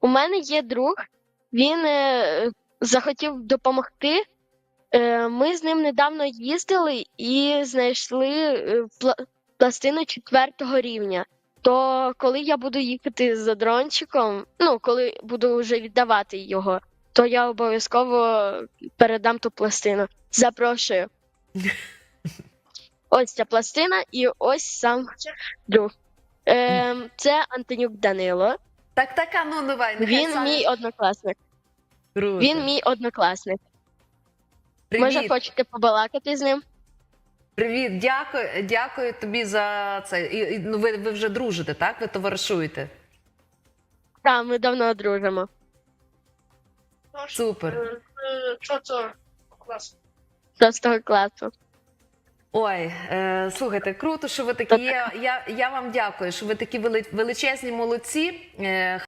У мене є друг, він е, захотів допомогти. Е, ми з ним недавно їздили і знайшли е, пла- пластину четвертого рівня. То коли я буду їхати за дрончиком, ну коли буду вже віддавати його, то я обов'язково передам ту пластину. Запрошую. Ось ця пластина, і ось сам друг. Ем, це Антонюк Данило. Так, так, а ну давай. нехай Він Саня- мій однокласник. Круто. Він мій однокласник. Привіт. Може, хочете побалакати з ним? Привіт, дякую, дякую тобі за це. І, і, ну, ви, ви вже дружите, так? Ви товаришуєте. Так, ми давно дружимо. Супер. Що це? Клас. Шостого класу. Ой, е, слухайте, круто, що ви такі є. Я, я вам дякую, що ви такі вели- величезні молодці. Е,